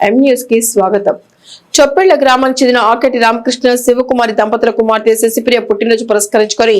కి స్వాగతం. చొప్పెళ్ళ గ్రామానికి చెందిన ఆకటి రామకృష్ణ శివకుమారి దంపతుల కుమార్తె శశిప్రియ పుట్టినరోజు పురస్కరించుకొని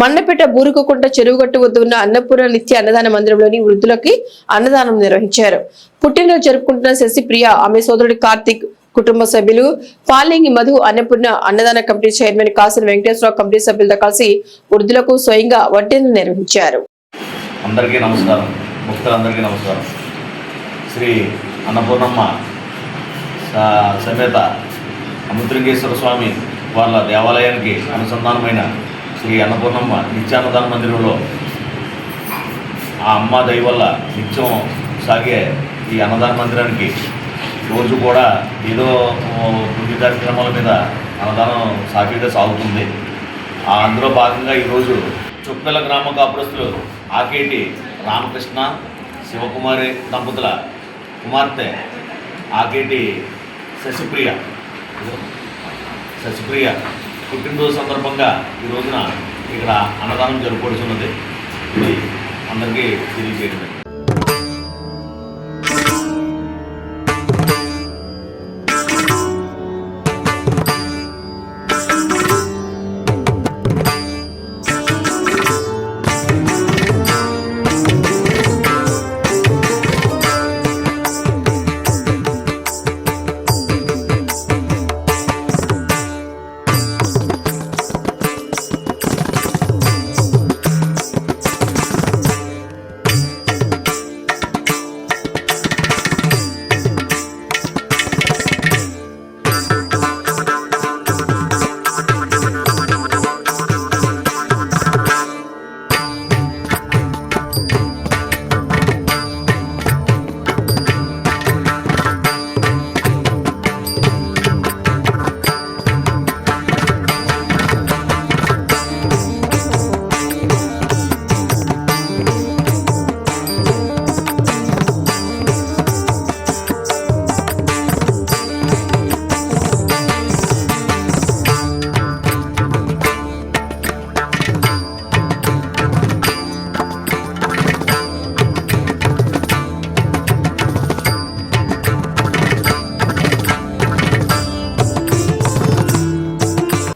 మండపేట బూరుకుంట చెరువుగట్టు వద్ద ఉన్న అన్నపూర్ణ నిత్య అన్నదాన మందిరంలోని వృద్ధులకి అన్నదానం నిర్వహించారు. పుట్టినరోజు జరుపుకుంటున్న శశిప్రియ ఆమె సోదరుడు కార్తిక్ కుటుంబ సభ్యులు పాలింగి మధు అన్నపూర్ణ అన్నదాన కమిటీ చైర్మన్ కాసిన వెంకటేశ్వరరావు కమిటీ సభ్యులతో కలిసి వృద్ధులకు స్వయంగా వడ్డీని నిర్వహించారు. అందరికీ నమస్కారం. భక్తులందరికీ నమస్కారం. శ్రీ అన్నపూర్ణమ్మ సమేత అమృతలింగేశ్వర స్వామి వాళ్ళ దేవాలయానికి అనుసంధానమైన శ్రీ అన్నపూర్ణమ్మ నిత్యాన్నదాన మందిరంలో ఆ అమ్మ దయ వల్ల నిత్యం సాగే ఈ అన్నదాన మందిరానికి రోజు కూడా ఏదో పుణ్య కార్యక్రమాల మీద అన్నదానం సాఫీగా సాగుతుంది. ఆ అందులో భాగంగా ఈరోజు చుక్కల గ్రామ కాపురస్తులు ఆకేటి రామకృష్ణ శివకుమారి దంపతుల కుమార్తె ఆకేటి శశిప్రియ. శశిప్రియ పుట్టినరోజు సందర్భంగా ఈ రోజున ఇక్కడ అన్నదానం జరుపుకొడుతున్నది ఇది అందరికీ తెలియజేయడమే